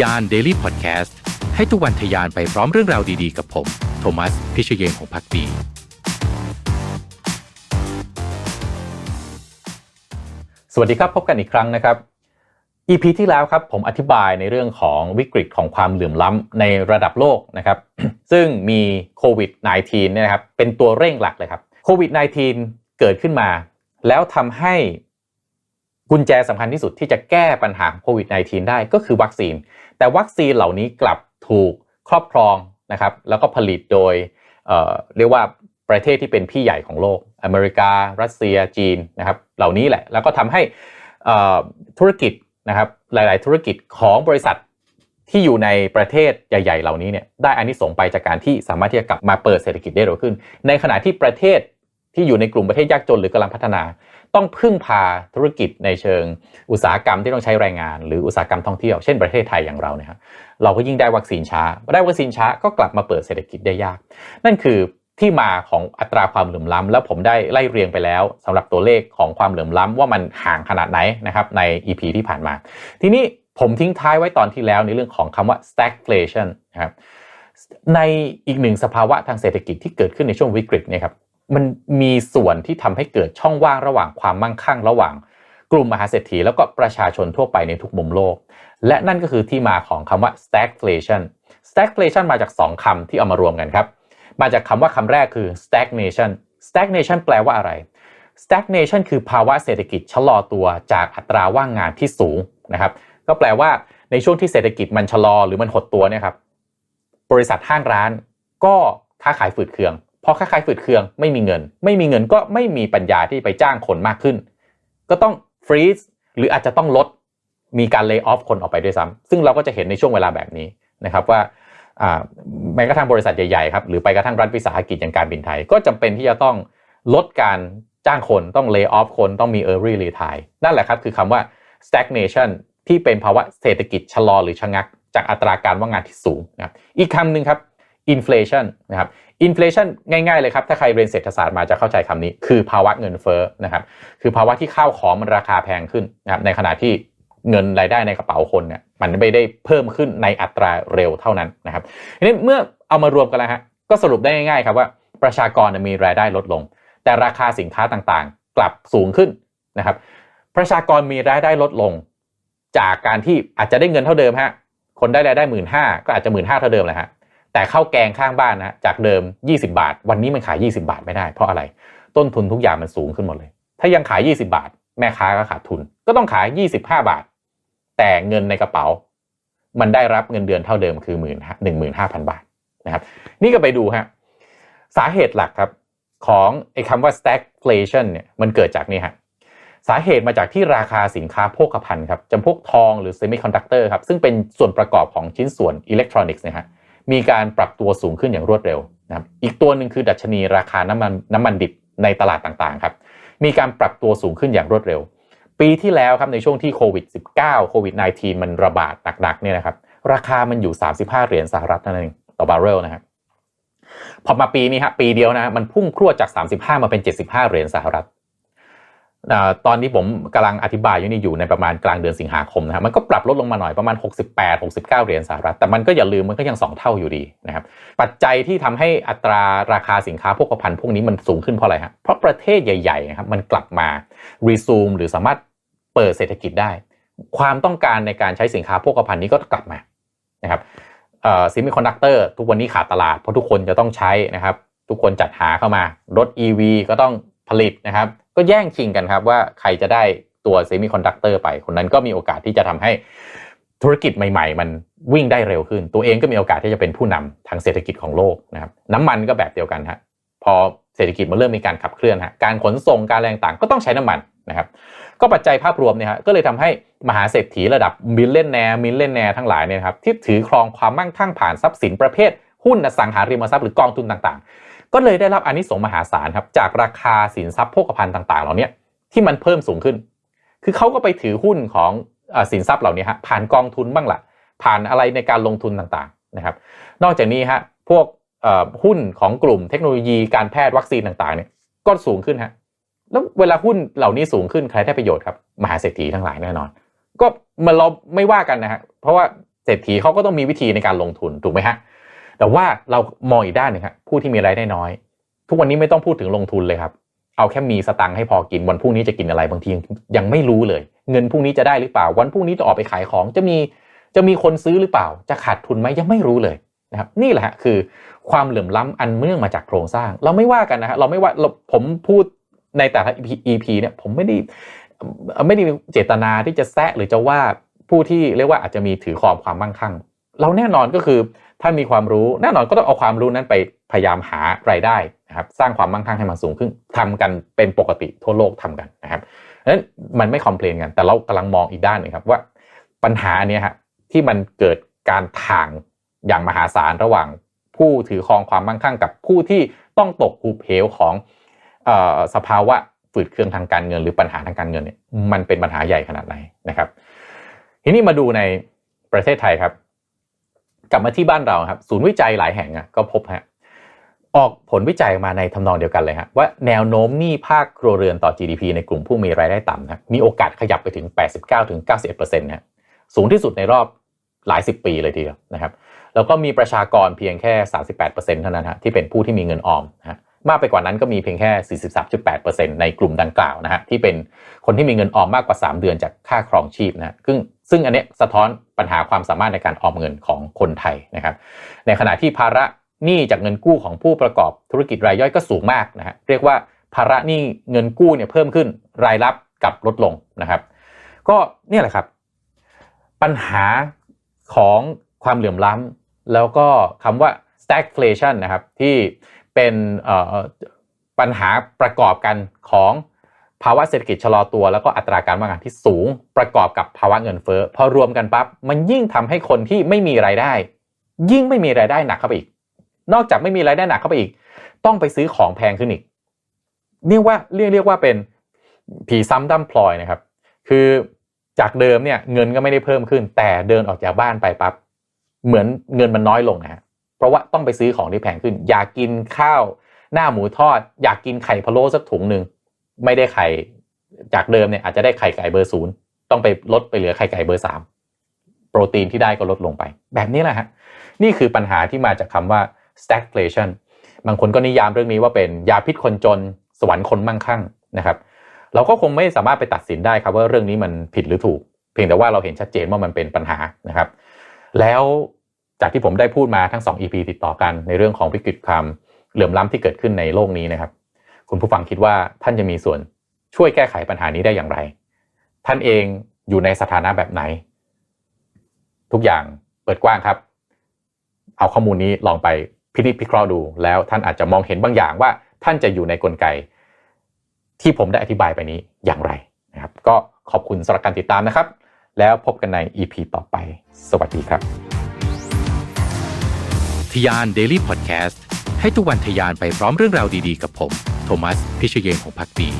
ยาน Daily Podcast ให้ทุกวันทยานไปพร้อมเรื่องราวดีๆ กับผม โทมัส พิเชยเยนของพักดีสวัสดีครับ พบกันอีกครั้งนะครับ EP ที่แล้วครับผมอธิบายในเรื่องของวิกฤตของความเหลื่อมล้ำในระดับโลกนะครับ ซึ่งมีโควิด -19 เนี่ยนะครับเป็นตัวเร่งหลักเลยครับโควิด -19 เกิดขึ้นมา แล้วทำให้ กุญแจสำคัญที่สุดที่จะแก้ปัญหาโควิด -19 ได้ก็คือวัคซีน แต่วัคซีนเหล่านี้กลับถูกครอบครองนะครับ แล้วก็ผลิตโดยเเรียกว่าประเทศที่เป็นพี่ใหญ่ของโลก อเมริกา รัสเซียจีนนะครับ เหล่านี้แหละ แล้วก็ทำให้ธุรกิจนะครับ หลาย ๆ ธุรกิจของบริษัทที่อยู่ในประเทศใหญ่ ๆ เหล่านี้เนี่ยได้อานิสงส์ไปจากการที่สามารถที่จะกลับมาเปิดเศรษฐกิจได้เร็วขึ้น ในขณะที่ประเทศที่อยู่ในกลุ่มประเทศยากจนหรือกำลังพัฒนา ต้องพึ่งพาธุรกิจในเชิงอุตสาหกรรมที่ต้องใช้แรงงาน หรืออุตสาหกรรมท่องเที่ยวเช่นประเทศไทยอย่างเราเนี่ยครับเราก็ยิ่งได้วัคซีนช้าได้วัคซีนช้าก็กลับมาเปิดเศรษฐกิจได้ยาก นั่นคือที่มาของอัตราความเหลื่อมล้ำแล้วผมได้ไล่เรียงไปแล้วสำหรับตัวเลขของความเหลื่อมล้ำว่ามันห่างขนาดไหนนะครับใน EP ที่ผ่านมา ทีนี้ผมทิ้งท้ายไว้ตอนที่แล้วในเรื่องของคำว่า stagflation นะครับในอีกหนึ่งสภาวะทางเศรษฐกิจที่เกิดขึ้นในช่วงวิกฤตเนี่ยครับ มันมีส่วนที่ทำให้เกิดช่องว่างระหว่างความมั่งคั่งระหว่าง กลุ่มมหาเศรษฐีแล้วก็ประชาชนทั่วไปในทุกมุมโลก และนั่นก็คือที่มาของคำว่า stagflation stagflation มาจาก 2คำที่เอามารวมกันครับ มาจากคำว่าคำแรกคือ stagnation stagnation แปลว่าอะไร stagnation คือภาวะเศรษฐกิจชะลอตัวจากอัตราว่างงานที่สูงนะครับ ก็แปลว่าในช่วงที่เศรษฐกิจมันชะลอหรือมันหดตัวเนี่ยครับ บริษัทห้างร้านก็ค้าขายฝืดเคือง พอค้าขายฝืดเคืองไม่มีเงิน ไม่มีเงินก็ไม่มีปัญญาที่ไปจ้างคนมากขึ้น ก็ต้องฟรีซหรืออาจจะต้องลดมีการเลิกออฟคนออกไปด้วยซ้ำซึ่งเราก็จะเห็นในช่วงเวลาแบบนี้นะครับว่าแม้กระทั่งบริษัทใหญ่ๆครับหรือไปกระทั่งรัฐวิสาหกิจอย่างการบินไทย ก็จำเป็นที่จะต้องลดการจ้างคนต้องเลิกออฟคนต้องมี early retire นั่นแหละครับคือคำว่า stagnation ที่เป็นภาวะเศรษฐกิจชะลอหรือชะงัก จากอัตราการว่างงานที่สูงนะครับอีกคำหนึ่งครับ inflation นะครับ inflation ง่ายๆเลยครับ ถ้าใครเรียนเศรษฐศาสตร์มาจะเข้าใจคำนี้ คือภาวะเงินเฟ้อนะครับ คือภาวะที่ข้าวของมันราคาแพงขึ้นนะครับในขณะที่เงินรายได้ในกระเป๋าคนเนี่ยมันไม่ได้เพิ่มขึ้นในอัตราเร็วเท่านั้นนะครับทีนี้เมื่อเอามารวมกันแล้วฮะก็สรุปได้ง่ายๆครับว่าประชากรมีรายได้ลดลง แต่ราคาสินค้าต่างๆ กลับสูงขึ้นนะครับประชากรมีรายได้ลดลง จากการที่อาจจะได้เงินเท่าเดิมฮะคนได้รายได้หมื่นห้าก็อาจจะหมื่นห้าเท่าเดิมแหละฮะ แต่ข้าวแกงข้างบ้านนะจากเดิม 20 บาท วันนี้มันขาย 20 บาทไม่ได้เพราะอะไร ต้นทุนทุกอย่างมันสูงขึ้นหมดเลย ถ้ายังขาย 20 บาท แม่ค้าก็ขาดทุน ก็ต้องขาย 25 บาท แต่เงินในกระเป๋า มันได้รับเงินเดือนเท่าเดิมคือหมื่นหนึ่งหมื่นห้าพันบาทนะครับ นี่ก็ไปดูฮะสาเหตุหลักครับของไอ้คำว่า stagflation เนี่ยมันเกิดจากนี่ฮะสาเหตุมาจากที่ราคาสินค้าโภคภัณฑ์ครับจำพวกทองหรือเซมิคอนดักเตอร์ครับซึ่งเป็นส่วนประกอบของชิ้นส่วนอิเล็กทรอนิกส์นะฮะ มีการปรับตัวสูงขึ้นอย่างรวดเร็วนะครับอีกตัวหนึ่งคือดัชนีราคาน้ำมันน้ำมันดิบในตลาดต่างๆครับมีการปรับตัวสูงขึ้นอย่างรวดเร็ว ปีที่แล้วครับในช่วงที่โควิด -19 โควิด -19 มันระบาดหนักๆเนี่ยนะครับราคามันอยู่ 35 เหรียญสหรัฐนั่นเองต่อบาร์เรลนะครับพอมาปีนี้ฮะปีเดียวนะมันพุ่งพรวจาก 35 มาเป็น 75 เหรียญสหรัฐ ตอนนี้ผมกำลังอธิบายอยู่นี่อยู่ในประมาณกลางเดือนสิงหาคมนะครับมันก็ปรับลดลงมาหน่อยประมาณ 68 69 เหรียญสหรัฐแต่มันก็อย่าลืมมันก็ยัง 2 เท่าอยู่ดีนะครับปัจจัยที่ทำให้อัตราราคาสินค้าพวกภัณฑ์พวกนี้มันสูงขึ้นเพราะอะไรฮะเพราะประเทศใหญ่ๆนะครับมันกลับมารีซูมหรือสามารถเปิดเศรษฐกิจได้ ความต้องการในการใช้สินค้าพวกภัณฑ์นี้ก็กลับมานะครับซิมิคอนดักเตอร์ทุกวันนี้ขาดตลาดเพราะทุกคนจะต้องใช้นะครับทุกคนจัดหาเข้ามารถ EV ก็ต้องผลิตนะครับ ก็แย่งชิงกันครับว่าใครจะได้ตัวเซมิคอนดักเตอร์ไป คนนั้นก็มีโอกาสที่จะทำให้ธุรกิจใหม่ ๆ มันวิ่งได้เร็วขึ้น ตัวเองก็มีโอกาสที่จะเป็นผู้นำทางเศรษฐกิจของโลกนะครับน้ำมันก็แบบเดียวกันฮะพอเศรษฐกิจมันเริ่มมีการขับเคลื่อนฮะการขนส่งการอะไรต่างก็ต้องใช้น้ำมันนะครับ ก็ปัจจัยภาพรวมเนี่ยฮะก็เลยทำให้มหาเศรษฐีระดับมิลเลนแนร์มิลเลนแนร์ทั้งหลายเนี่ยครับที่ถือครองความมั่งคั่งผ่านทรัพย์สินประเภทหุ้นอสังหาริมทรัพย์หรือกองทุนต่างๆ ก็เลยได้รับอานิสงส์มหาศาลครับจากราคาสินทรัพย์โภคภัณฑ์ต่าง ๆ เหล่านี้ที่มันเพิ่มสูงขึ้น คือเขาก็ไปถือหุ้นของสินทรัพย์เหล่านี้ฮะผ่านกองทุนบ้างละผ่านอะไรในการลงทุนต่างๆนะครับ นอกจากนี้ฮะพวกหุ้นของกลุ่มเทคโนโลยีการแพทย์วัคซีนต่างๆเนี่ยก็สูงขึ้นฮะแล้วเวลาหุ้นเหล่านี้สูงขึ้นใครได้ประโยชน์ครับมหาเศรษฐีทั้งหลายแน่นอน ก็มันเราไม่ว่ากันนะฮะเพราะว่าเศรษฐีเขาก็ต้องมีวิธีในการลงทุนถูกไหมฮะ แต่ว่าเรามองอีกด้านหนึ่งครับผู้ที่มีรายได้น้อย ทุกวันนี้ไม่ต้องพูดถึงลงทุนเลยครับ เอาแค่มีสตังค์ให้พอกินวันพรุ่งนี้จะกินอะไรบางทียังยังไม่รู้เลย เงินพรุ่งนี้จะได้หรือเปล่า วันพรุ่งนี้จะออกไปขายของจะมีจะมีคนซื้อหรือเปล่า จะขาดทุนไหมยังไม่รู้เลยนะครับนี่แหละคือความเหลื่อมล้ำอันเนื่องมาจากโครงสร้าง เราไม่ว่ากันนะฮะเราไม่ว่าผมพูดในแต่ละ EP เนี่ยผมไม่ได้ไม่ได้เจตนาที่จะแซะหรือจะว่าผู้ที่เรียกว่าอาจจะมีถือครองความมั่งคั่ง เราแน่นอนก็คือ ถ้ามีความรู้แน่นอนก็ต้องเอาความรู้นั้นไปพยายามหารายได้นะครับสร้างความมั่งคั่งให้มันสูงขึ้นทำกันเป็นปกติทั่วโลกทำกันนะครับนั้นมันไม่คอมเพลนกัน แต่เรากำลังมองอีกด้านหนึ่งครับว่าปัญหาเนี้ยฮะที่มันเกิดการถ่างอย่างมหาศาลระหว่างผู้ถือครองความมั่งคั่งกับผู้ที่ต้องตกหูเหวของอ่อสภาวะฝืดเครื่องทางการเงิน หรือปัญหาทางการเงินเนี่ยมันเป็นปัญหาใหญ่ขนาดไหนนะครับ ทีนี้มาดูในประเทศไทยครับ กลับมาที่บ้านเราครับ ศูนย์วิจัยหลายแห่งอะก็พบฮะออกผลวิจัยมาในทำนองเดียวกันเลยฮะว่าแนวโน้มหนี้ภาคครัวเรือนต่อ GDP ในกลุ่มผู้มีรายได้ต่ำนะมีโอกาสขยับไปถึง 89-91%นะสูงที่สุดในรอบหลายสิบปีเลยทีเดียวนะครับ แล้วก็มีประชากรเพียงแค่ 38%เท่านั้นฮะที่เป็นผู้ที่มีเงินออมฮะมากไปกว่านั้นก็มีเพียงแค่ 43.8%ในกลุ่มดังกล่าวนะฮะที่เป็นคนที่มีเงินออมมากกว่า 3 เดือนจากค่าครองชีพนะฮะซึ่ง ซึ่งอันเนี้ยสะท้อนปัญหาความสามารถในการออมเงินของคนไทยนะครับ ในขณะที่ภาระหนี้จากเงินกู้ของผู้ประกอบธุรกิจรายย่อยก็สูงมากนะฮะเรียกว่าภาระหนี้เงินกู้เนี่ยเพิ่มขึ้นรายรับกับลดลงนะครับ ก็เนี่ยแหละครับ ปัญหาของความเหลื่อมล้ำแล้วก็คำว่า stagflation นะครับที่เป็นปัญหาประกอบกันของ ภาวะเศรษฐกิจชะลอตัวแล้วก็อัตราการว่างงานที่สูง ประกอบกับภาวะเงินเฟ้อพอรวมกันปั๊บมันยิ่งทำให้คนที่ไม่มีรายได้ ยิ่งไม่มีรายได้หนักเข้าไปอีก นอกจากไม่มีรายได้หนักเข้าไปอีก ต้องไปซื้อของแพงขึ้นอีกเรียกว่าเรียกเรียกว่าเป็นผีซ้ำด้ำพลอยนะครับ คือจากเดิมเนี่ยเงินก็ไม่ได้เพิ่มขึ้น แต่เดินออกจากบ้านไปปั๊บเหมือนเงินมันน้อยลงนะฮะเพราะว่าต้องไปซื้อของที่แพงขึ้น อยากกินข้าว หน้าหมูทอด อยากกินไข่พะโล้สักถุงหนึ่ง ไม่ได้ไข่จากเดิมเนี่ยอาจจะได้ไข่ไก่เบอร์ศูนย์ต้องไปลดไปเหลือไข่ไก่เบอร์สามโปรตีนที่ได้ก็ลดลงไป แบบนี้แหละฮะนี่คือปัญหาที่มาจากคำว่า stagflation บางคนก็นิยามเรื่องนี้ว่าเป็นยาพิษคนจนสวรรค์คนมั่งคั่งนะครับ เราก็คงไม่สามารถไปตัดสินได้ครับว่าเรื่องนี้มันผิดหรือถูก เพียงแต่ว่าเราเห็นชัดเจนว่ามันเป็นปัญหานะครับ แล้วจากที่ผมได้พูดมาทั้ง 2 EP ติดต่อกันในเรื่องของวิกฤตความเหลื่อมล้ำที่เกิดขึ้นในโลกนี้นะครับ คุณผู้ฟังคิดว่าท่านจะมีส่วนช่วยแก้ไขปัญหานี้ได้อย่างไร ท่านเองอยู่ในสถานะแบบไหน ทุกอย่างเปิดกว้างครับ เอาข้อมูลนี้ลองไปพิจิตพิเคราะห์ดู แล้วท่านอาจจะมองเห็นบางอย่างว่าท่านจะอยู่ในกลไก ที่ผมได้อธิบายไปนี้อย่างไรนะครับ ก็ขอบคุณสำหรับการติดตามนะครับ แล้วพบกันใน EP ต่อไป สวัสดีครับ ทยาน Daily Podcast ให้ทุกวันทยานไปพร้อมเรื่องราวดีๆ กับผม โทมัส พิเชเยงของพักดี